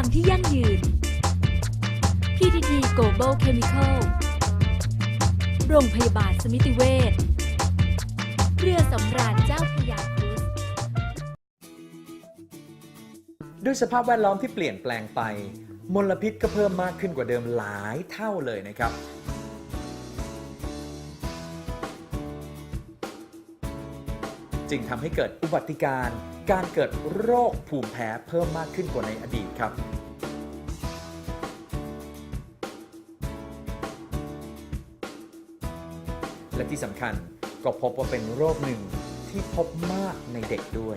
ังที่ยั่งยืน PTT Global Chemical โรงพยาบาลสมิติเวชเรือสำราญเจ้าพระยาครุซด้วยสภาพแวดล้อมที่เปลี่ยนแปลงไป มลพิษก็เพิ่มมากขึ้นกว่าเดิมหลายเท่าเลยนะครับ จึงทำให้เกิดอุบัติการ์การเกิดโรคภูมิแพ้เพิ่มมากขึ้นกว่าในอดีตครับและที่สำคัญก็พบว่าเป็นโรคหนึ่งที่พบมากในเด็กด้วย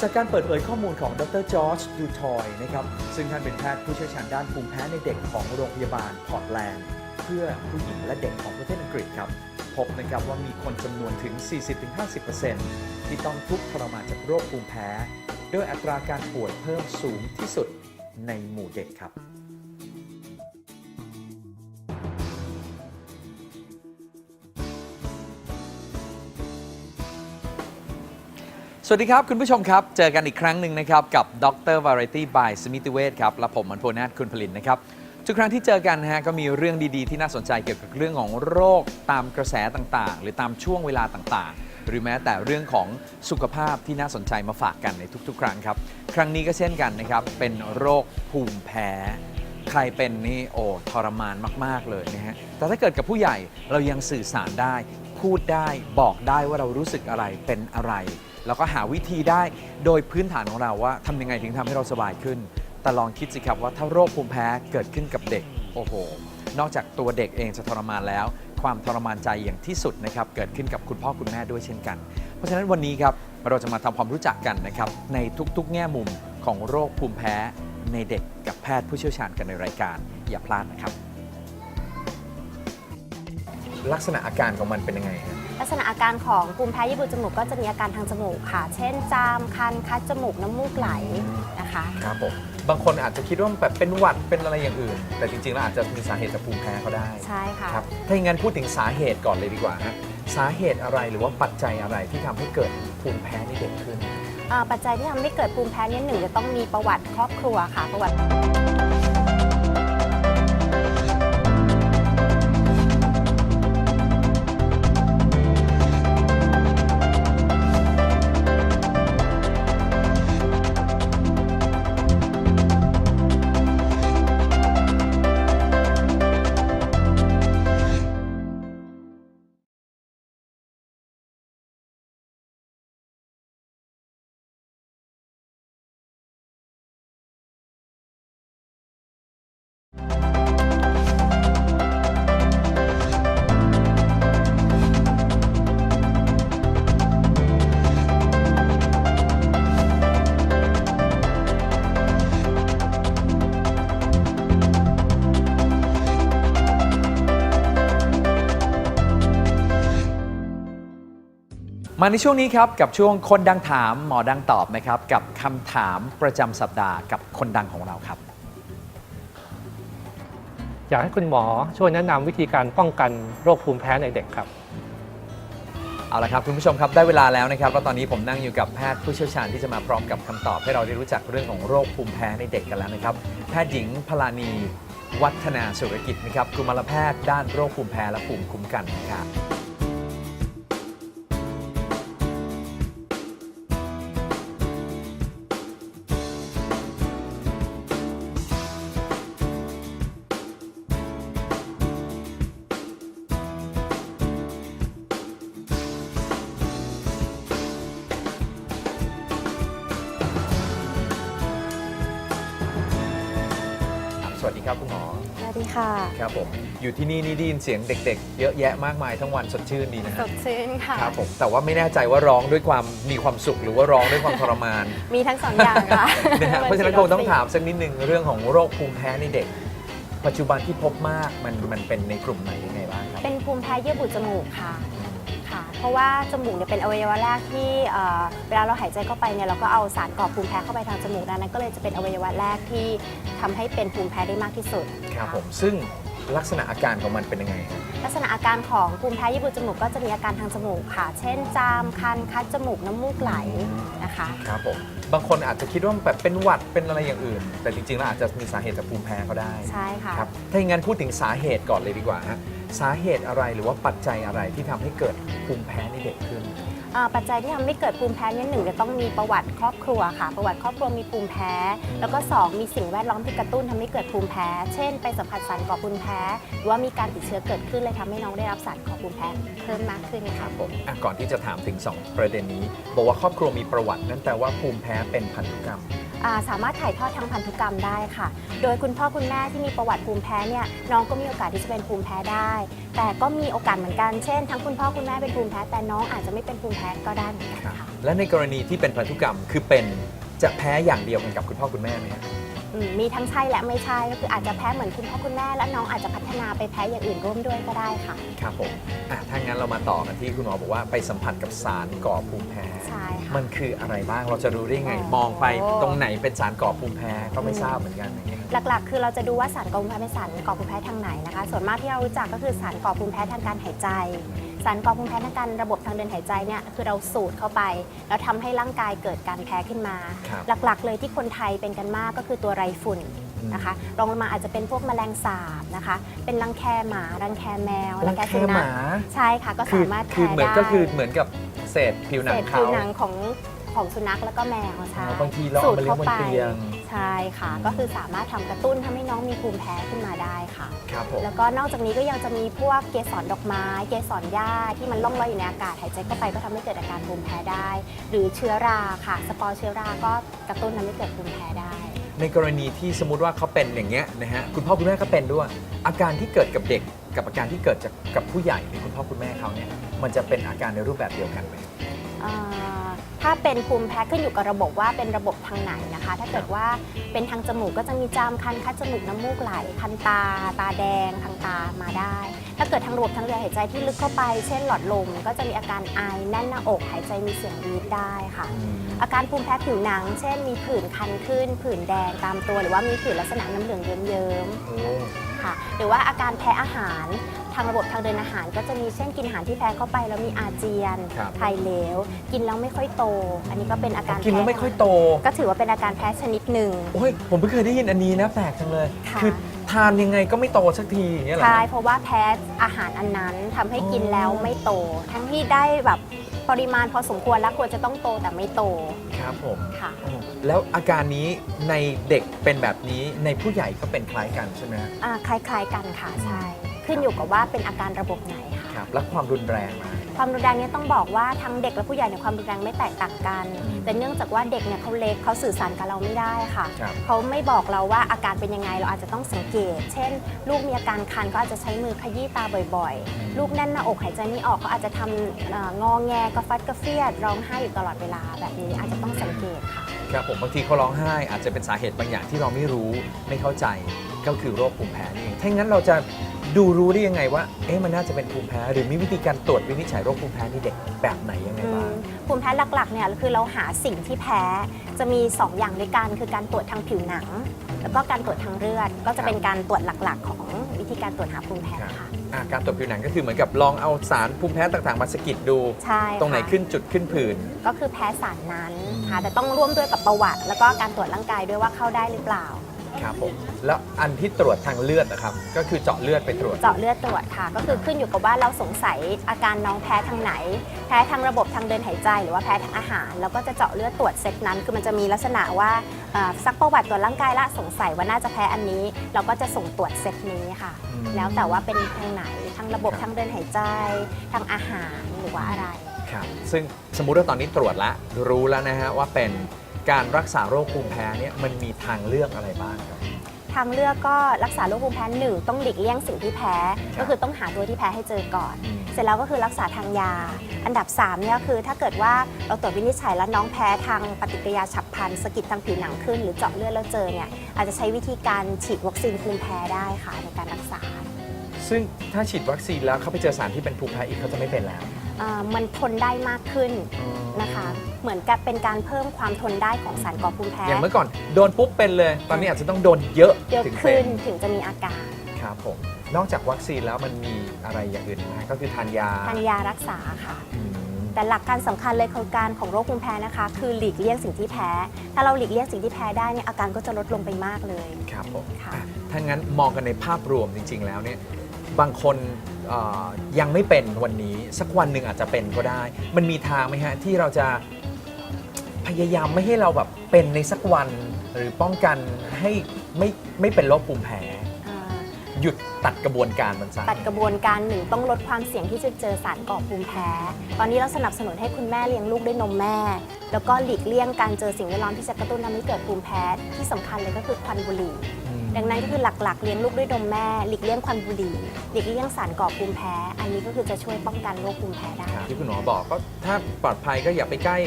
จากการเปิดเผยข้อมูลของดรจอร์จดูทอยนะครับ ซึ่งท่านเป็นแพทย์ผู้เชี่ยวชาญด้านภูมิแพ้ในเด็กของโรงพยาบาลพอร์ตแลนด์ พื่อผู้หญิงและเด็กของประเทศอังกฤษครับ พบนะครับว่ามีคนจำนวนถึง 40-50%ที่ต้องทุกข์ทรมานจากโรคภูมิแพ้ โดยอัตราการป่วยเพิ่มสูงที่สุดในหมู่เด็กครับสวัสดีครับ คุณผู้ชมครับ เจอกันอีกครั้งหนึ่งนะครับ กับดร Variety by สมิติเวชครับ และผมมันโพนาทคุณผลินนะครับ ทุกครั้งที่เจอกันนะฮะก็มีเรื่องดีๆ ที่น่าสนใจเกี่ยวกับเรื่องของโรคตามกระแสต่างๆ หรือตามช่วงเวลาต่างๆ หรือแม้แต่เรื่องของสุขภาพที่น่าสนใจมาฝากกันในทุกๆ ครั้งครับ ครั้งนี้ก็เช่นกันนะครับ เป็นโรคภูมิแพ้ ใครเป็นนี่โอ้ทรมานมาก ๆ เลยนะฮะแต่ถ้าเกิดกับผู้ใหญ่เรายังสื่อสารได้ พูดได้บอกได้ว่าเรารู้สึกอะไรเป็นอะไร แล้วก็หาวิธีได้โดยพื้นฐานของเราว่าทำยังไงถึงทำให้เราสบายขึ้น แต่ลองคิดสิครับว่าถ้าโรคภูมิแพ้เกิดขึ้นกับเด็ก โอ้โห นอกจากตัวเด็กเองจะทรมานแล้ว ความทรมานใจอย่างที่สุดนะครับเกิดขึ้นกับคุณพ่อคุณแม่ด้วยเช่นกัน เพราะฉะนั้นวันนี้ครับเราจะมาทำความรู้จักกันนะครับในทุกๆ แง่มุมของโรคภูมิแพ้ในเด็กกับแพทย์ผู้เชี่ยวชาญกันในรายการ อย่าพลาดนะครับ ลักษณะอาการของมันเป็นยังไงฮะลักษณะอาการของภูมิแพ้ยีบุจมูกก็จะมีอาการทางจมูกค่ะ เช่น จาม คัน คัดจมูก น้ำมูกไหลนะคะ ครับผมบางคนอาจจะคิดว่ามันแบบเป็นหวัดเป็นอะไรอย่างอื่น แต่จริงๆแล้วอาจจะมีสาเหตุจากภูมิแพ้ก็ได้ใช่ค่ะ ครับถ้าอย่างนั้นพูดถึงสาเหตุก่อนเลยดีกว่าฮะสาเหตุอะไรหรือว่าปัจจัยอะไรที่ทำให้เกิดภูมิแพ้ในเด็กขึ้น อ่าปัจจัยที่ทำให้เกิดภูมิแพ้เนี่ยหนึ่งจะต้องมีประวัติครอบครัวค่ะ ประวัติ มาในช่วงนี้ครับ กับช่วงคนดังถามหมอดังตอบนะครับ กับคำถามประจำสัปดาห์กับคนดังของเราครับ อยากให้คุณหมอช่วยแนะนำวิธีการป้องกันโรคภูมิแพ้ในเด็กครับ เอาละครับคุณผู้ชมครับได้เวลาแล้วนะครับแล้วตอนนี้ผมนั่งอยู่กับแพทย์ผู้เชี่ยวชาญที่จะมาพร้อมกับคำตอบ ให้เราได้รู้จักเรื่องของโรคภูมิแพ้ในเด็กกันแล้วนะครับ แพทย์หญิงพลานี วัฒนาสุรกิจนะครับกุมารแพทย์ด้านโรคภูมิแพ้และภูมิคุ้มกันนะครับ อยู่ที่นี่นี่ได้ยินเสียงเด็ก ๆ เยอะแยะมากมายทั้งวันสดชื่นดีนะสฮะดชื่นค่ะ ครับผมแต่ว่าไม่แน่ใจว่าร้องด้วยความมีความสุขหรือว่าร้องด้วยความทรมาน มีทั้งสองอย่างค่ะนะฮะเพราะฉะนั้นคงต้องถามสักนิดนึงเรื่องของโรคภูมิแพ้ในเด็ก ปัจจุบันที่พบมากมันมันเป็นในกลุ่มไหนยังไงบ้างครับเป็นภูมิแพ้เยื่อบุจมูกค่ะค่ะ เพราะว่าจมูกเนี่ยเป็นอวัยวะแรกที่เอ่อเวลาเราหายใจเข้าไปเนี่ยเราก็เอาสารก่อภูมิแพ้เข้าไปทางจมูกดังนั้นก็เลยจะเป็นอวัยวะแรกที่ทำให้เป็นภูมิแพ้ได้มากที่สุดครับผมซึ่ง ลักษณะอาการของมันเป็นยังไงฮะลักษณะอาการของภูมิแพ้ญี่ปุ่นจมูกก็จะมีอาการทางจมูกค่ะ เช่น จาม คัน คัดจมูก น้ำมูกไหลนะคะ ครับผม บางคนอาจจะคิดว่ามันแบบเป็นหวัดเป็นอะไรอย่างอื่น แต่จริงๆแล้วอาจจะมีสาเหตุจากภูมิแพ้ก็ได้ใช่ค่ะ ครับถ้าอย่างนั้นพูดถึงสาเหตุก่อนเลยดีกว่าฮะสาเหตุอะไรหรือว่าปัจจัยอะไรที่ทำให้เกิดภูมิแพ้ในเด็กขึ้น อ่าปัจจัยที่ทำให้เกิดภูมิแพ้เนี่ยหนึ่งจะต้องมีประวัติครอบครัวค่ะ ประวัติครอบครัวมีภูมิแพ้ แล้วก็สองมีสิ่งแวดล้อมที่กระตุ้นทำให้เกิดภูมิแพ้ เช่น ไปสัมผัสสารก่อภูมิแพ้ หรือว่ามีการติดเชื้อเกิดขึ้นเลยทำให้น้องได้รับสารก่อภูมิแพ้เพิ่มมากขึ้นคค่ะรับผมอะก่อนที่จะถามถึง 2 ประเด็นนี้ บอกว่าครอบครัวมีประวัติ นั่นแปลว่าภูมิแพ้เป็นพันธุกรรม สามารถถ่ายทอดทางพันธุกรรมได้ค่ะ โดยคุณพ่อคุณแม่ที่มีประวัติภูมิแพ้เนี่ยน้องก็มีโอกาสที่จะเป็นภูมิแพ้ได้ แต่ก็มีโอกาสเหมือนกันเช่น ทั้งคุณพ่อคุณแม่เป็นภูมิแพ้แต่น้องอาจจะไม่เป็นภูมิแพ้ก็ได้เหมือนกันค่ะ และในกรณีที่เป็นพันธุกรรมคือเป็นจะแพ้อย่างเดียวกันกับคุณพ่อคุณแม่ไหมครับ มมีทั้งใช่และไม่ใช่ก็คืออาจจะแพ้เหมือนคุณพ่อคุณแม่และน้องอาจจะพัฒนาไปแพ้อย่างอื่นร่วมด้วยก็ได้ค่ะ ครับผมอะถ้างั้นเรามาต่อกันที่คุณหมอบอกว่าไปสัมผัสกับสารก่อภูมิแพ้ ใช่ค่ะ มันคืออะไรบ้างเราจะรู้ได้ไงอ๋อมองไปตรงไหนเป็นสารก่อภูมิแพ้ก็ไม่ทราบเหมือนกันอย่างเงี้ยครับ หลักๆ คือเราจะดูว่าสารก่อภูมิแพ้เป็นสารก่อภูมิแพ้ทางไหนนะคะ ส่วนมากที่เรารู้จักก็คือสารก่อภูมิแพ้ทางการหายใจ สารก่อภูมิแพ้ทางการระบบทางเดินหายใจเนี่ยคือเราสูดเข้าไป แล้วทำให้ร่างกายเกิดการแพ้ขึ้นมา ครับหลักๆ เลยที่คนไทยเป็นกันมากก็คือตัวไรฝุ่นนะคะรองลงมาอาจจะเป็นพวกแมลงสาบนะคะ เป็นรังแคหมา รังแคแมวรังแคสุหนัมาขใช่ค่ะก็คือสามารถคือแพ้เหมือนได้ก็คือเหมือนกับเศษผิวหนัเศงษผิเขาวหนังของของสุนัขแล้วก็แมวใช่อ๋อบางทีเราเอามาเลี้ยงบนเตียงใช่ค่ะ ก็คือสามารถทำกระตุ้นทำให้น้องมีภูมิแพ้ขึ้นมาได้ค่ะ ครับผม แล้วก็นอกจากนี้ก็ยังจะมีพวกเกสรดอกไม้ เกสรหญ้าที่มันล่องลอยอยู่ในอากาศหายใจเข้าไปก็ทำให้เกิดอาการภูมิแพ้ได้ หรือเชื้อราค่ะ สปอร์เชื้อราก็กระตุ้นทำให้เกิดภูมิแพ้ได้ ในกรณีที่สมมติว่าเขาเป็นอย่างเงี้ยนะฮะคุณพ่อคุณแม่ก็เป็นด้วย อาการที่เกิดกับเด็ก กับอาการที่เกิดจากกับผู้ใหญ่หรือคุณพ่อคุณแม่เขาเนี่ยมันจะเป็นอาการในรูปแบบเดียวกันไหมอ่า ถ้าเป็นภูมิแพ้ขึ้นอยู่กับระบบว่าเป็นระบบทางไหนนะคะ ถ้าเกิดว่าเป็นทางจมูกก็จะมีจามคันคัดจมูกน้ำมูกไหลคันตา ตาแดงทางตามาได้ ถ้าเกิดทางระบบทางเดินหายใจที่ลึกเข้าไป เช่นหลอดลมก็จะมีอาการไอแน่นหน้าอกหายใจมีเสียงวีดได้ค่ะ อาการภูมิแพ้ผิวหนัง เช่นมีผื่นคันขึ้น ผื่นแดงตามตัว หรือว่ามีผื่นลักษณะน้ำเหลืองเยิ้มๆโอ้ค่ะหรือว่าอาการแพ้อาหาร ทางระบบทางเดินอาหาร ก็จะมีเช่นกินอาหารที่แพ้เข้าไปแล้วมีอาเจียนครับ ถ่ายเหลว กินแล้วไม่ค่อยโต อันนี้ก็เป็นอาการกินแล้วพ้ไม่ค่อยโต ก็ถือว่าเป็นอาการแพ้ชนิดหนึ่ง โอ้ย ผมเพิ่งเคยได้ยินอันนี้นะแปลกจังเลย ค่ะอทานยังไงก็ไม่โตสักทีอย่างเงี้ยเหรอ ใช่ฮะเพราะว่าแพ้อาหารอันนั้นทำให้กินอ๋อแล้วไม่โต ทั้งที่ได้แบบปริมาณพอสมควรแล้วควรจะต้องโตแต่ไม่โตครับผมค่ะโอ้แล้วอาการนี้ในเด็กเป็นแบบนี้ในผู้ใหญ่ก็เป็นคล้ายกันใช่ไหมฮะ อ่าคล้ายๆกันค่ะใช่ ขึ้นอยู่กับว่าเป็นอาการระบบไหนค่ะ ครับและความรุนแรงนะ ความรุนแรงเนี่ยต้องบอกว่าทั้งเด็กและผู้ใหญ่ในยความรุนแรงไม่แตกต่างกันอืมแต่เนื่องจากว่าเด็กเนี่ยเขาเล็กเขาสื่อสารกับเราไม่ได้ค่ะ ครับ เขาไม่บอกเราว่าอาการเป็นยังไงเราอาจจะต้องสังเกต เช่น ลูกมีอาการคันก็อาจจะใช้มือขยี้ตาบ่อยอืมๆลูกแน่นหน้าอกหายใจไม่ออกเขาอาจจะทำเอ่องอแงกระฟัดกระเฟียดร้องไห้อยู่ตลอดเวลา แบบนี้อาจจะต้องสังเกตค่ะ ครับผมบางทีเขาร้องไห้อาจจะเป็นสาเหตุบางอย่างที่เราไม่รู้ไม่เข้าใจ ก็คือโรคภูมิแพ้นี่เองถ้างั้นเราจะดูรู้ได้ยังไงว่า เอ๊ะมันน่าจะเป็นภูมิแพ้ หรือมีวิธีการตรวจวินิจฉัยโรคภูมิแพ้ในเด็กแบบไหนยังไงอืบ้างมภูมิแพ้หลักๆเนี่ยคือเราหาสิ่งที่แพ้ จะมี 2 อย่างด้วยกันคือการตรวจทางผิวหนัง แล้วก็การตรวจทางเลือด ก็จะเป็นการตรวจหลักๆ ของวิธีการตรวจหาภูมิแพ้ค่ะอะการตรวจผิวหนังก็คือเหมือนกับลองเอาสารภูมิแพ้ต่างๆ มาสะกิดดู ใช่ตรงไหนค่ะขึ้นจุดขึ้นผื่น ก็คือแพ้สารนั้นอืมค่ะแต่ต้องร่วมด้วยกับประวัติ แล้วก็การตรวจร่างกายด้วยว่าเข้าได้หรือเปล่า ครับผมแล้วอันที่ตรวจทางเลือดนะครับ ก็คือเจาะเลือดไปตรวจ เจาะเลือดตรวจค่ะ ก็คือขึ้นอยู่กับว่าเราสงสัยอาการน้องแพ้ทางไหน แพ้ทางระบบทางเดินหายใจ หรือว่าแพ้ทางอาหาร แล้วก็จะเจาะเลือดตรวจเซตนั้น คือมันจะมีลักษณะว่าเอ่อซักประวัติตรวจร่างกายละสงสัยว่าน่าจะแพ้อันนี้ เราก็จะส่งตรวจเซตนี้ค่ะ อืม แล้วแต่ว่าเป็นทางไหนทางระบบครับทางเดินหายใจ ทางอาหารหรือว่าอะไร ครับซึ่งสมมุติว่าตอนนี้ตรวจแล้วรู้แล้วนะฮะว่าเป็น การรักษาโรคภูมิแพ้เนี่ยมันมีทางเลือกอะไรบ้างครับ ทางเลือกก็รักษาโรคภูมิแพ้หนึ่งต้องหลีกเลี่ยงสิ่งที่แพ้ครับก็คือต้องหาตัวที่แพ้ให้เจอก่อน อืม เสร็จแล้วก็คือรักษาทางยา อันดับ3เนี่ยคือถ้าเกิดว่าเราตรวจวินิจฉัยแล้วน้องแพ้ทางปฏิกิริยาฉับพลันสะกิดทางผิวหนังขึ้น หรือเจาะเลือดแล้วเจอเนี่ยอาจจะใช้วิธีการฉีดวัคซีนภูมิแพ้ได้ค่ะในการรักษา ซึ่งถ้าฉีดวัคซีนแล้วเขาไปเจอสารที่เป็นภูมิแพ้อีกเขาจะไม่เป็นแล้ว เอ่อมันทนได้มากขึ้น นะคะ เหมือนกับเป็นการเพิ่มความทนได้ของสารก่อภูมิแพ้อย่างเมื่อก่อนโดนปุ๊บเป็นเลย ตอนนี้อาจจะต้องโดนเยอะเยอะถึงเป็ขึ้นนถึงจะมีอาการครับผมนอกจากวัคซีนแล้วมันมีอะไรอย่างอื่นไหมก็คือทานยาทานยารักษาค่ะ อืม แต่หลักการสำคัญเลยคือการของโรคภูมิแพ้นะคะ คือหลีกเลี่ยงสิ่งที่แพ้ ถ้าเราหลีกเลี่ยงสิ่งที่แพ้ได้เนี่ยอาการก็จะลดลงไปมากเลย ครับผมค่ะ อะถ้างั้นมองกันในภาพรวมจริง ๆ แล้วเนี่ย บางคนเอ่อยังไม่เป็นวันนี้สักวันหนึ่งอาจจะเป็นก็ได้ มันมีทางไหมฮะที่เราจะพยายามไม่ให้เราแบบเป็นในสักวัน หรือป้องกันให้ไม่ไม่เป็นโรคภูมิแพ้อ่าหยุดตัดกระบวนการมันซะ ตัดกระบวนการหนึ่งต้องลดความเสี่ยงที่จะเจอสารก่อภูมิแพ้ ตอนนี้เราสนับสนุนให้คุณแม่เลี้ยงลูกด้วยนมแม่ แล้วก็หลีกเลี่ยงการเจอสิ่งแวดล้อมที่จะกระตุ้นทำให้เกิดภูมิแพ้ ที่สำคัญเลยก็คือควันบุหรี่อืม ดังนั้นก็คือหลักๆ เลี้ยงลูกด้วยนมแม่ หลีกเลี่ยงควันบุหรี่ หลีกเลี่ยงสารก่อภูมิแพ้ อันนี้ก็คือจะช่วยป้องกันโรคภูมิแพ้ได้ ที่คุณหมอบอกก็ถ้าปลอดภัยก็อย่าไปใกล้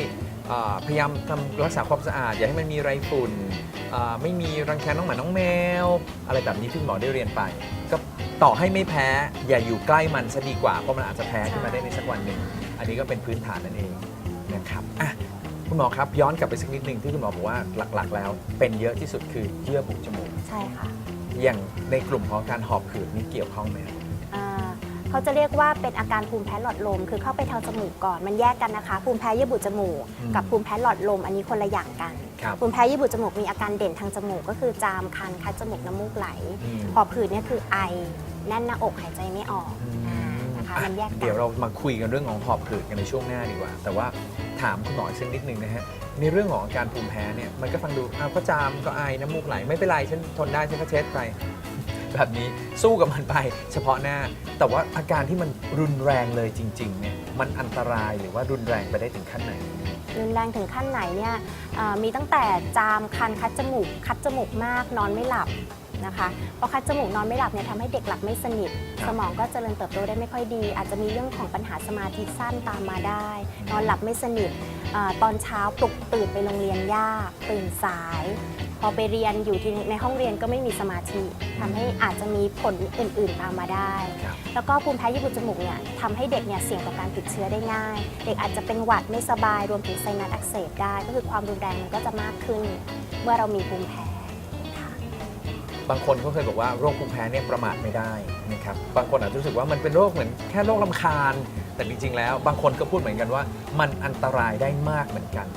อ่อพยายามทำรักษาความสะอาด อย่าให้มันมีไรฝุ่นอ่อไม่มีรังแคน้องหมาน้องแมว อะไรแบบนี้ที่คุณหมอได้เรียนไป ก็ต่อให้ไม่แพ้ อย่าอยู่ใกล้มันซะดีกว่าเพราะมันอาจจะแพ้ขึ้นมาได้ในสักวันหนึ่งอันนี้ก็เป็นพื้นฐานนั่นเองนะครับอะ คุณหมอครับ ย้อนกลับไปสักนิดหนึ่งที่คุณหมอบอกว่าหลักๆ แล้ว เป็นเยอะที่สุดคือเยื่อบุจมูกใช่ค่ะอย่างในกลุ่มของการหอบหืดนี่เกี่ยวข้องไหมครับ อ่าเขาจะเรียกว่าเป็นอาการภูมิแพ้หลอดลม คือเข้าไปทางจมูกก่อนมันแยกกันนะคะ ภูมิแพ้เยื่อบุจมูกอืมกับภูมิแพ้หลอดลมอันนี้คนละอย่างกัน ครับ ภูมิแพ้เยื่อบุจมูกมีอาการเด่นทางจมูกก็คือจามคันคัดจมูกน้ำมูกไหล อืม หอบหืดเนี่ยคือไอแน่นหน้าอกหายใจไม่ออกอ่านะคะมันแยกกันเดี๋ยวเรามาคุยกันเรื่องของหอบหืดกันในช่วงหน้าดีกว่า แต่ว่า ถามคุณหมออีกสักนิดนึงนะฮะในเรื่องของอาการภูมิแพ้เนี่ยมันก็ฟังดูอ้าวก็จามก็ไอน้ำมูกไหลไม่เป็นไรฉันทนได้ฉันก็เช็ดไปแบบนี้สู้กับมันไปเฉพาะหน้า แต่ว่าอาการที่มันรุนแรงเลยจริงๆเนี่ยมันอันตรายหรือว่ารุนแรงไปได้ถึงขั้นไหน รุนแรงถึงขั้นไหนเนี่ยเอ่อมีตั้งแต่จามคันคัดจมูก คัดจมูกมากนอนไม่หลับ นะคะพอคัดจมูกนอนไม่หลับเนี่ยทำให้เด็กหลับไม่สนิทครับสมองก็เจริญเติบโตได้ไม่ค่อยดี อาจจะมีเรื่องของปัญหาสมาธิสั้นตามมาได้ นอนหลับไม่สนิทอาตอนเช้าปลุกตื่นไปโรงเรียนยาก ตื่นสาย พอไปเรียนอยู่ที่ในห้องเรียนก็ไม่มีสมาธิทำให้อาจจะมีผลอื่น ๆตามมาได้ครับแล้วก็ภูมิแพ้ยี่บุจมูกเนี่ยทำให้เด็กเนี่ยเสี่ยงต่อการติดเชื้อได้ง่าย เด็กอาจจะเป็นหวัดไม่สบายรวมถึงไซนัสอักเสบได้ ก็คือความรุนแรงมันก็จะมากขึ้น เมื่อเรามีภูมิแพ้ค่ะ บางคนเขาเคยบอกว่าโรคภูมิแพ้เนี่ยประมาทไม่ได้นะครับบางคนอาจจะรู้สึกว่ามันเป็นโรคเหมือนแค่โรคลำคาญ แต่จริงๆแล้ว บางคนก็พูดเหมือนกันว่า มันอันตรายได้มากเหมือนกัน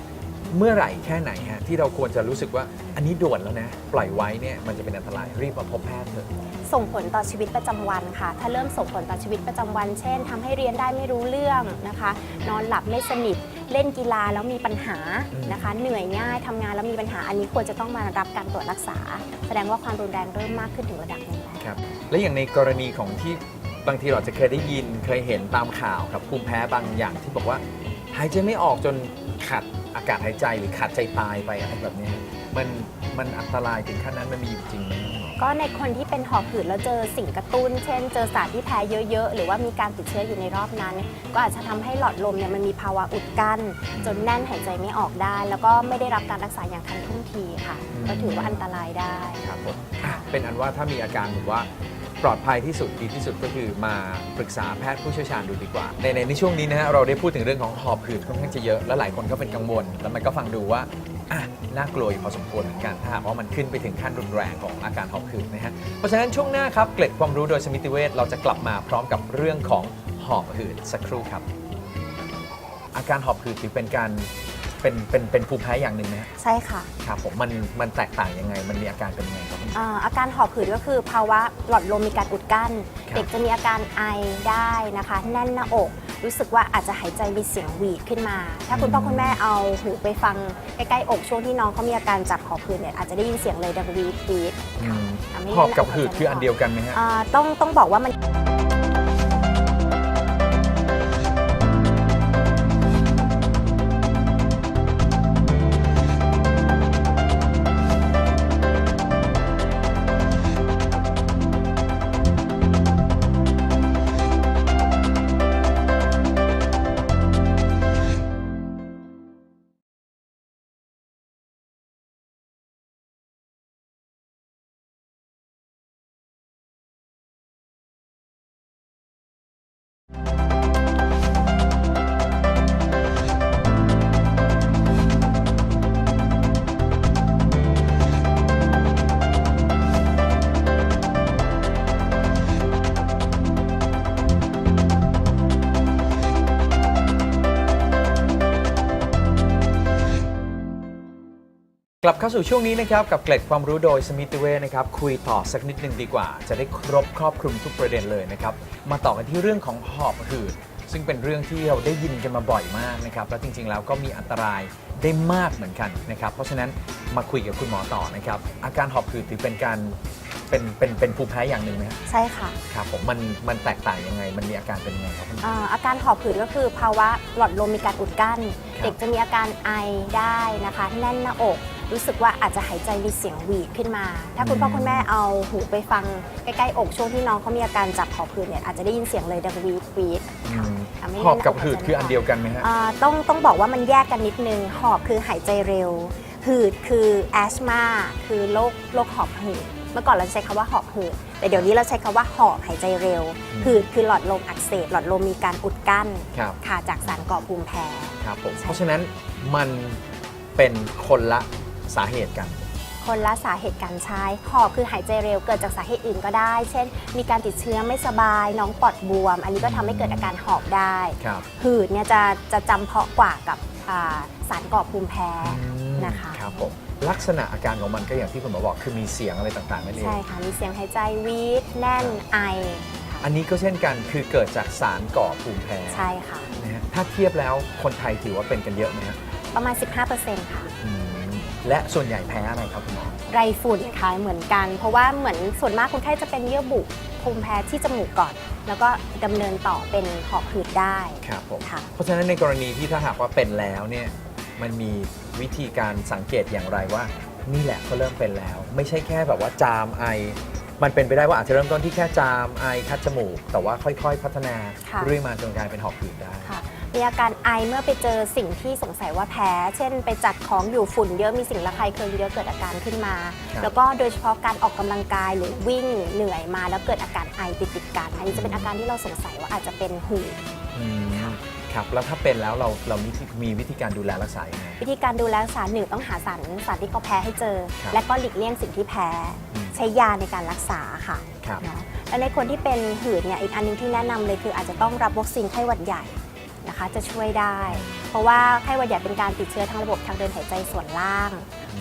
เมื่อไหร่แค่ไหนฮะที่เราควรจะรู้สึกว่าอันนี้ด่วนแล้วนะ ปล่อยไว้เนี่ยมันจะเป็นอันตรายรีบมาพบแพทย์เถอะ ส่งผลต่อชีวิตประจำวันค่ะ ถ้าเริ่มส่งผลต่อชีวิตประจำวัน เช่นทำให้เรียนได้ไม่รู้เรื่องนะคะ นอนหลับไม่สนิท เล่นกีฬาแล้วมีปัญหานะคะ เหนื่อยง่ายทำงานแล้วมีปัญหา อันนี้ควรจะต้องมารับการตรวจรักษา แสดงว่าความรุนแรงเริ่มมากขึ้นถึงระดับหนึงแล้ว ครับและอย่างในกรณีของที่บางทีเราจะเคยได้ยินเคยเห็นตามข่าวครับภูมิแพ้บางอย่างที่บอกว่า หายใจไม่ออกจนขาด อากาศหายใจหรือขาดใจตายไปอะไรแบบนี้มันมันอันตรายถึงขั้นนั้นมันมีอยู่จริงไหมก็ในคนที่เป็นหอบหืดแล้วเจอสิ่งกระตุ้น เช่น เจอสารที่แพ้เยอะๆ หรือว่ามีการติดเชื้ออยู่ในรอบนั้น ก็อาจจะทำให้หลอดลมเนี่ยมันมีภาวะอุดกั้น จนแน่นหายใจไม่ออกได้ แล้วก็ไม่ได้รับการรักษาอย่างทันท่วงทีค่ะ ก็ถือว่าอันตรายได้ ครับผมอะเป็นอันว่าถ้ามีอาการแบบว่า ปลอดภัยที่สุดดีที่สุดก็คือมาปรึกษาแพทย์ผู้เชี่ยวชาญดูดีกว่า ในในในช่วงนี้นะฮะเราได้พูดถึงเรื่องของหอบหืดค่อนข้างจะเยอะและหลายคนก็เป็นกังวล แล้วมันก็ฟังดูว่าอะน่ากลัวอยู่พอสมควรเหมือนกันถ้าหากว่ามันขึ้นไปถึงขั้นรุนแรงของอาการหอบหืดนะฮะเพราะฉะนั้นช่วงหน้าครับเกล็ดความรู้โดยสมิติเวชเราจะกลับมาพร้อมกับเรื่องของหอบหืดสักครู่ครับ อาการหอบหืดถือเป็นการ เป็นเป็นเป็นภูมิแพ้อย่างหนึ่งนะฮะใช่ค่ะครับผมมันมันแตกต่างยังไง มันมีอาการเป็นยังไงครับอ่าอาการหอบหืดก็คือภาวะหลอดลมมีการอุดกั้น ครับเด็กจะมีอาการไอได้นะคะ แน่นหน้าอก รู้สึกว่าอาจจะหายใจมีเสียงหวีดขึ้นมา ถ้าคุณพ่อคุณแม่เอาหูไปฟังใกล้ๆอกช่วงที่น้องเขามีอาการจากหอบหืดเนี่ยอาจจะได้ยินเสียงเลยดังวีดวีดอืมทำให้หอบกับแน่นหน้าอกหืดคืออันเดียวกันไหมฮะ อ่าต้องต้องบอกว่ามัน กลับเข้าสู่ช่วงนี้นะครับ กับเกล็ดความรู้โดยสมิติเวชนะครับ คุยต่อสักนิดหนึ่งดีกว่า จะได้ครบครอบคลุมทุกประเด็นเลยนะครับ มาต่อกันที่เรื่องของหอบหืด ซึ่งเป็นเรื่องที่เราได้ยินกันมาบ่อยมากนะครับ และจริงๆแล้วก็มีอันตรายได้มากเหมือนกันนะครับ เพราะฉะนั้นมาคุยกับคุณหมอต่อนะครับ อาการหอบหืดถือเป็นการเป็นเป็นเป็นภูมิแพ้อย่างหนึ่งไหมครับใช่ค่ะครับผมมันมันแตกต่างยังไง มันมีอาการเป็นยังไงครับคุณหมอ อ่าอาการหอบหืดก็คือภาวะหลอดลมมีการอุดกั้น ครับ เด็กจะมีอาการไอได้นะคะ แน่นหน้าอก รู้สึกว่าอาจจะหายใจมีเสียงหวีดขึ้นมา ถ้าคุณพ่อคุณแม่เอาหูไปฟังใกล้ๆอกช่วงที่น้องเขามีอาการจับหอบหืดเนี่ยอาจจะได้ยินเสียงเลยดังหวีดหวีดอืมทำให้หอบกับแน่นหน้าอกหืดอาจจะคืออันเดียวกันไหมฮะ อ่าต้องต้องบอกว่ามันแยกกันนิดนึง หอบคือหายใจเร็ว หืดคือแอสมาคือโรคโรคหอบหืด เมื่อก่อนเราใช้คำว่าหอบหืด แต่เดี๋ยวนี้เราใช้คำว่าหอบหายใจเร็ว อืม หืดคือหลอดลมอักเสบ หลอดลมมีการอุดกั้นครับ ค่ะจากสารก่อภูมิแพ้ ครับผมใช่เพราะฉะนั้นมันเป็นคนละ สาเหตุกัน คนละสาเหตุการใช้หอบคือหายใจเร็วเกิดจากสาเหตุอื่นก็ได้ เช่น มีการติดเชื้อไม่สบาย น้องปอดบวม อันนี้ก็ทำให้เกิดอาการหอบได้ครับหืดเนี่ยจะจะจำเพาะกว่ากับอ่าสารก่อภูมิแพ้นะคะ ครับผมลักษณะอาการของมันก็อย่างที่คุณหมอบอกคือมีเสียงอะไรต่างๆนั่นเอง ใช่ค่ะ มีเสียงหายใจวีดแน่นไอค่ะอันนี้ก็เช่นกันคือเกิดจากสารก่อภูมิแพ้ใช่ค่ะ นะฮะถ้าเทียบแล้วคนไทยถือว่าเป็นกันเยอะไหมฮะประมาณ 15%ค่ะอืม และส่วนใหญ่แพ้อะไรครับคุณหมอ ไรฝุ่นค่ะเหมือนกัน เพราะว่าเหมือนส่วนมากคนไข้จะเป็นเยื่อบุภูมิแพ้ที่จมูกก่อน แล้วก็ดำเนินต่อเป็นหอบหืดได้ครับผม ค่ะ เพราะฉะนั้นในกรณีที่ถ้าหากว่าเป็นแล้วเนี่ยมันมีวิธีการสังเกตอย่างไรว่า นี่แหละก็เริ่มเป็นแล้ว ไม่ใช่แค่แบบว่าจามไอ มันเป็นไปได้ว่าอาจจะเริ่มต้นที่แค่จามไอคัดจมูก แต่ว่าค่อยๆ พัฒนาค่ะ เรื่อยมาจนกลายเป็นหอบหืดได้ ค่ะ มีอาการไอเมื่อไปเจอสิ่งที่สงสัยว่าแพ้ เช่น ไปจัดของอยู่ฝุ่นเยอะมีสิ่งระคายเคืองเยอะเกิดอาการขึ้นมา ครับแล้วก็โดยเฉพาะการออกกำลังกายหรือวิ่งเหนื่อยมา แล้วเกิดอาการไอติดติดๆกัน อันนี้จะเป็นอาการที่เราสงสัยว่าอาจจะเป็นหืดอืมครับ แล้วถ้าเป็นแล้วเราเรามีมีวิธีการดูแลรักษายังไง วิธีการดูแลรักษาหนึ่งต้องหาสารสารที่เขาแพ้ให้เจอ ครับและก็หลีกเลี่ยงสิ่งที่แพ้ อืม ใช้ยาในการรักษาค่ะครับ เนาะและในคนที่เป็นหืดเนี่ยอีกอันหนึงที่แนะนำเลยคืออาจจะต้องรับวัคซีนไข้หวัดใหญ่ นะคะจะช่วยได้ เพราะว่าไข้หวัดใหญ่เป็นการติดเชื้อทางระบบทางเดินหายใจส่วนล่าง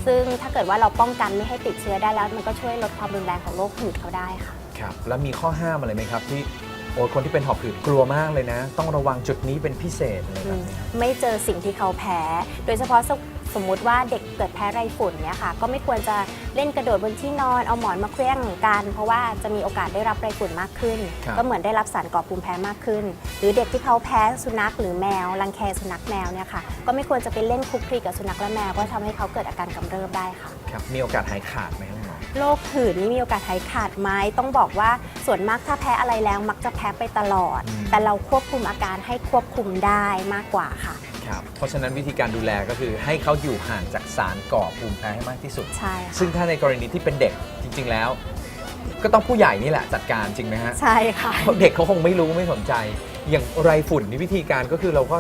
ซึ่งถ้าเกิดว่าเราป้องกันไม่ให้ติดเชื้อได้แล้ว มันก็ช่วยลดความรุนแรงของโรคหืดเขาได้ค่ะ ครับแล้วมีข้อห้ามอะไรไหมครับที่โอ้ยคนที่เป็นหอบหืดกลัวมากเลยนะ ต้องระวังจุดนี้เป็นพิเศษอะไรแบบนี้ครับไม่เจอสิ่งที่เขาแพ้ โดยเฉพาะ สสมมุติว่าเด็กเกิดแพ้ไรฝุ่นเนี่ยค่ะ ก็ไม่ควรจะเล่นกระโดดบนที่นอน เอาหมอนมาเคลื่องกัน เพราะว่าจะมีโอกาสได้รับไรฝุ่นมากขึ้น ครับ ก็เหมือนได้รับสารก่อภูมิแพ้มากขึ้น หรือเด็กที่เขาแพ้สุนัขหรือแมว รังแคสุนัขแมวเนี่ยค่ะ ก็ไม่ควรจะไปเล่นคลุกคลีกับสุนัขและแมวเพราะทำให้เขาเกิดอาการกำเริบได้ค่ะ ครับมีโอกาสหายขาดไหมครับคุณหมอ โรคหืดนี่มีโอกาสหายขาดไหมต้องบอกว่าส่วนมากถ้าแพ้อะไรแล้วมักจะแพ้ไปตลอด อืม แต่เราควบคุมอาการให้ควบคุมได้มากกว่าค่ะ ครับ เพราะฉะนั้นวิธีการดูแลก็คือให้เขาอยู่ห่างจากสารก่อภูมิแพ้ให้มากที่สุด ใช่ค่ะซึ่งถ้าในกรณีที่เป็นเด็กจริง ๆแล้ว ก็ต้องผู้ใหญ่นี่แหละจัดการจริงไหมฮะใช่ค่ะเพราะเด็กเขาคงไม่รู้ไม่สนใจ อย่างไรฝุ่นนี่วิธีการก็คือเราก็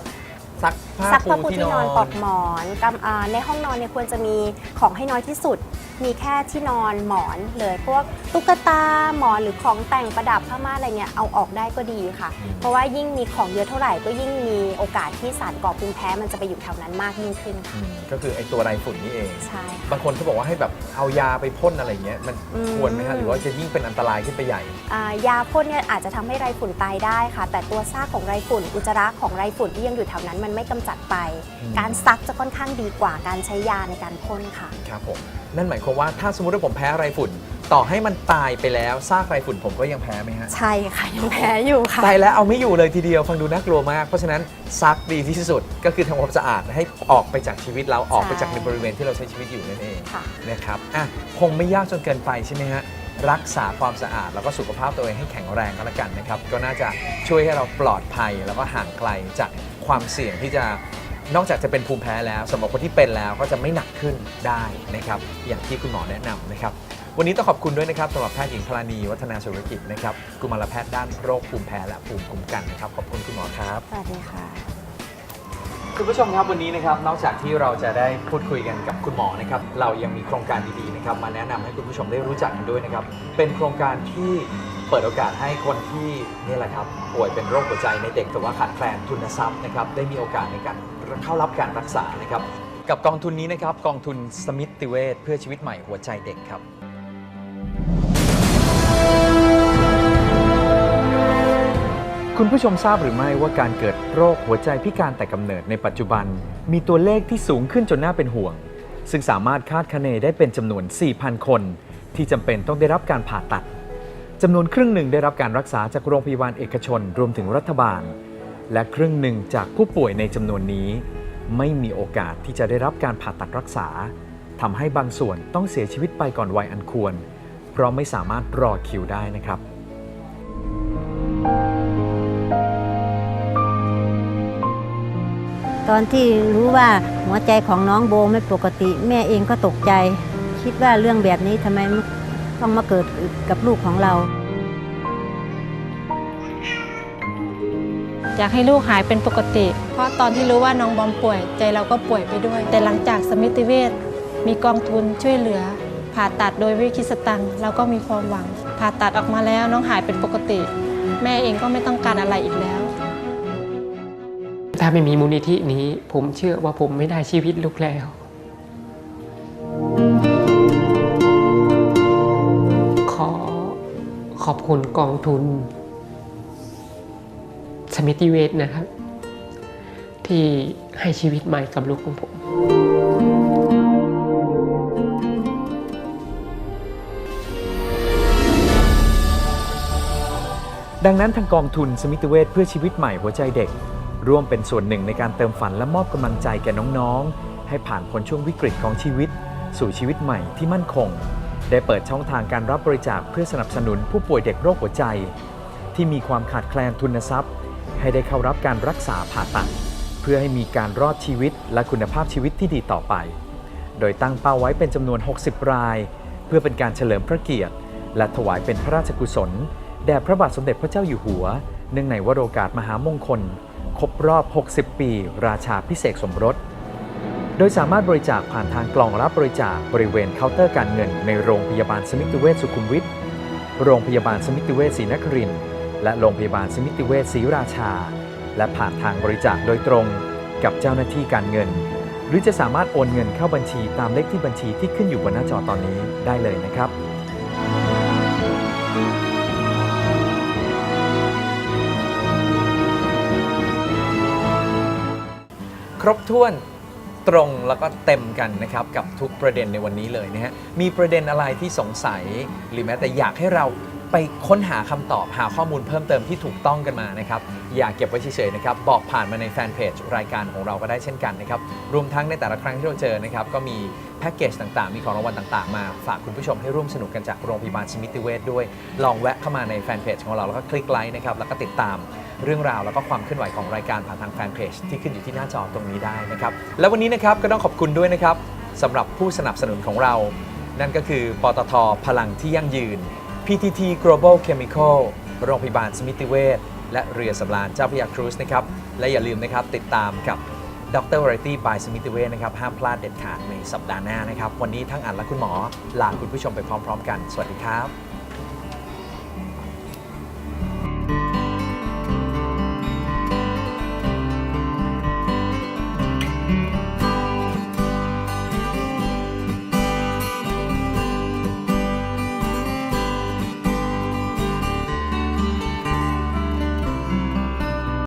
ซักผ้าซักผ้าปูปูที่ที่นนออนนปลอกหมอนกำอ่าในห้องนอนเนี่ยควรจะมีของให้น้อยที่สุด มีแค่ที่นอนหมอนเลยพวกตุ๊กตาหมอนหรือของแต่งประดับผ้าม่านอะไรเงี้ยเอาออกได้ก็ดีค่ะ เพราะว่ายิ่งมีของเยอะเท่าไหร่ก็ยิ่งมีโอกาสที่สารก่อภูมิแพ้มันจะไปอยู่แถวนั้นมากยิ่งขึ้นค่ะอืมก็คือไอ้ตัวไรฝุ่นนี่เอง ใช่ค่ะ บางคนเขาบอกว่าให้แบบเอายาไปพ่นอะไรเงี้ยมันอืม ควรไหมฮะหรือว่าจะยิ่งเป็นอันตรายขึ้นไปใหญ่ อ่ายาพ่นเนี่ยอาจจะทำให้ไรฝุ่นตายได้ค่ะ แต่ตัวซากของไรฝุ่น อุจจาระของไรฝุ่นที่ยังอยู่แถวนั้นมันไม่กำจัดไป อืม การซักจะค่อนข้างดีกว่าการใช้ยาในการพ่นค่ะ ครับผมนั่นหมายความว่าถ้าสมมติว่าผมแพ้ไรฝุ่น ต่อให้มันตายไปแล้วซากไรฝุ่นผมก็ยังแพ้ไหมฮะ ใช่ค่ะยังแพ้อยู่ค่ะ ตายแล้วเอาไม่อยู่เลยทีเดียวฟังดูน่ากลัวมาก เพราะฉะนั้นซักดีที่สุดก็คือทำความสะอาดให้ออกไปจากชีวิตเราออกไปจากในบริเวณที่เราใช้ชีวิตอยู่นั่นเองค่ะ นะครับอะคงไม่ยากจนเกินไปใช่ไหมฮะรักษาความสะอาด แล้วก็สุขภาพตัวเองให้แข็งแรงก็แล้วกันนะครับ ก็น่าจะช่วยให้เราปลอดภัยแล้วก็ห่างไกลจากความเสี่ยงที่จะ นอกจากจะเป็นภูมิแพ้แล้วสำหรับคนที่เป็นแล้วก็จะไม่หนักขึ้นได้นะครับ อย่างที่คุณหมอแนะนำนะครับ วันนี้ต้องขอบคุณด้วยนะครับสำหรับแพทย์หญิงพลานีวัฒนาสุรกิจนะครับกุมารแพทย์ด้านโรคภูมิแพ้และภูมิคุ้มกันนะครับ ขอบคุณคุณหมอครับ สวัสดีค่ะ คุณผู้ชมครับวันนี้นะครับนอกจากที่เราจะได้พูดคุยกันกับคุณหมอนะครับเรายังมีโครงการดีๆนะครับมาแนะนำให้คุณผู้ชมได้รู้จักกันด้วยนะครับเป็นโครงการที่เปิดโอกาสให้คนที่นี่แหละครับป่วยเป็นโรคหัวใจในเด็กแต่ว่าขาดแคลนทุนทรัพย์นะครับได้มีโอกาสในการ เข้ารับการรักษานะครับ กับกองทุนนี้นะครับ กองทุนสมิติเวชเพื่อชีวิตใหม่หัวใจเด็กครับคุณผู้ชมทราบหรือไม่ว่าการเกิดโรคหัวใจพิการแต่กำเนิดในปัจจุบัน มีตัวเลขที่สูงขึ้นจนน่าเป็นห่วง ซึ่งสามารถคาดคะเนได้เป็นจำนวน 4,000 คน ที่จำเป็นต้องได้รับการผ่าตัดจำนวนครึ่งหนึ่งได้รับการรักษาจากโรงพยาบาลเอกชน รวมถึงรัฐบาล และครึ่งหนึ่งจากผู้ป่วยในจำนวนนี้ ไม่มีโอกาสที่จะได้รับการผ่าตัดรักษาทำให้บางส่วนต้องเสียชีวิตไปก่อนวัยอันควร เพราะไม่สามารถรอคิวได้นะครับ ตอนที่รู้ว่าหัวใจของน้องโบไม่ปกติ แม่เองก็ตกใจ คิดว่าเรื่องแบบนี้ทำไมต้องมาเกิดกับลูกของเรา อยากให้ลูกหายเป็นปกติ เพราะตอนที่รู้ว่าน้องบอมป่วย ใจเราก็ป่วยไปด้วย แต่หลังจากสมิติเวชมีกองทุนช่วยเหลือ ผ่าตัดโดยไม่คิสตังเราก็มีความหวัง ผ่าตัดออกมาแล้วน้องหายเป็นปกติ แม่เองก็ไม่ต้องการอะไรอีกแล้ว ถ้าไม่มีมูลนิธินี้ ผมเชื่อว่าผมไม่ได้ชีวิตลูกแล้ว ขอขอบคุณกองทุน มิติเวชนะครับ ที่ให้ชีวิตใหม่กับลูกของผมดังนั้นทางกองทุนสมิติเวชเพื่อชีวิตใหม่หัวใจเด็ก ร่วมเป็นส่วนหนึ่งในการเติมฝันและมอบกำลังใจแก่น้องๆ ให้ผ่านพ้นช่วงวิกฤตของชีวิต สู่ชีวิตใหม่ที่มั่นคง ได้เปิดช่องทางการรับบริจาคเพื่อสนับสนุนผู้ป่วยเด็กโรคหัวใจ ที่มีความขาดแคลนทุนทรัพย์ ให้ได้เข้ารับการรักษาผ่าตัด เพื่อให้มีการรอดชีวิตและคุณภาพชีวิตที่ดีต่อไป โดยตั้งเป้าไว้เป็นจำนวน 60 ราย เพื่อเป็นการเฉลิมพระเกียรติ และถวายเป็นพระราชกุศล แด่พระบาทสมเด็จพระเจ้าอยู่หัว เนื่องในวโรกาสมหามงคล ครบรอบ 60 ปี ราชาพิเศษสมรสโดยสามารถบริจาคผ่านทางกล่องรับบริจาคบริเวณเคาน์เตอร์การเงิน ในโรงพยาบาลสมิติเวชสุขุมวิท โรงพยาบาลสมิติเวชศรีนครินทร์ และโรงพยาบาลสมิติเวชศรีราชา และผ่านทางบริจาคโดยตรงกับเจ้าหน้าที่การเงิน หรือจะสามารถโอนเงินเข้าบัญชีตามเลขที่บัญชีที่ขึ้นอยู่บนหน้าจอตอนนี้ได้เลยนะครับครบถ้วนตรงแล้วก็เต็มกันนะครับกับทุกประเด็นในวันนี้เลยนะฮะมีประเด็นอะไรที่สงสัย หรือแม้แต่อยากให้เรา ไปค้นหาคำตอบหาข้อมูลเพิ่มเติมที่ถูกต้องกันมานะครับ อย่าเก็บไว้เฉยๆนะครับ บอกผ่านมาในแฟนเพจรายการของเราก็ได้เช่นกันนะครับ รวมทั้งในแต่ละครั้งที่เราเจอนะครับ ก็มีแพ็กเกจต่างๆ มีของรางวัลต่างๆ มา ฝากคุณผู้ชมให้ร่วมสนุกกันจากโรงพยาบาลสมิติเวชด้วย ลองแวะเข้ามาในแฟนเพจของเราแล้วก็คลิกไลค์นะครับ แล้วก็ติดตามเรื่องราวแล้วก็ความเคลื่อนไหวของรายการผ่านทางแฟนเพจที่ขึ้นอยู่ที่หน้าจอตรงนี้ได้นะครับ และวันนี้นะครับก็ต้องขอบคุณด้วยนะครับสำหรับผู้สนับสนุนของเรา นั่นก็คือปตทพลังที่ยั่งยืน PTT Global Chemical โรงพยาบาลสมิติเวชและเรือสำราญเจ้าพระยาครูซนะครับ และอย่าลืมนะครับติดตามกับดร Variety by สมิติเวชนะครับ ห้ามพลาดเด็ดขาดในสัปดาห์หน้านะครับ วันนี้ทั้งอันและคุณหมอลาคุณผู้ชมไปพร้อม ๆ กัน สวัสดีครับ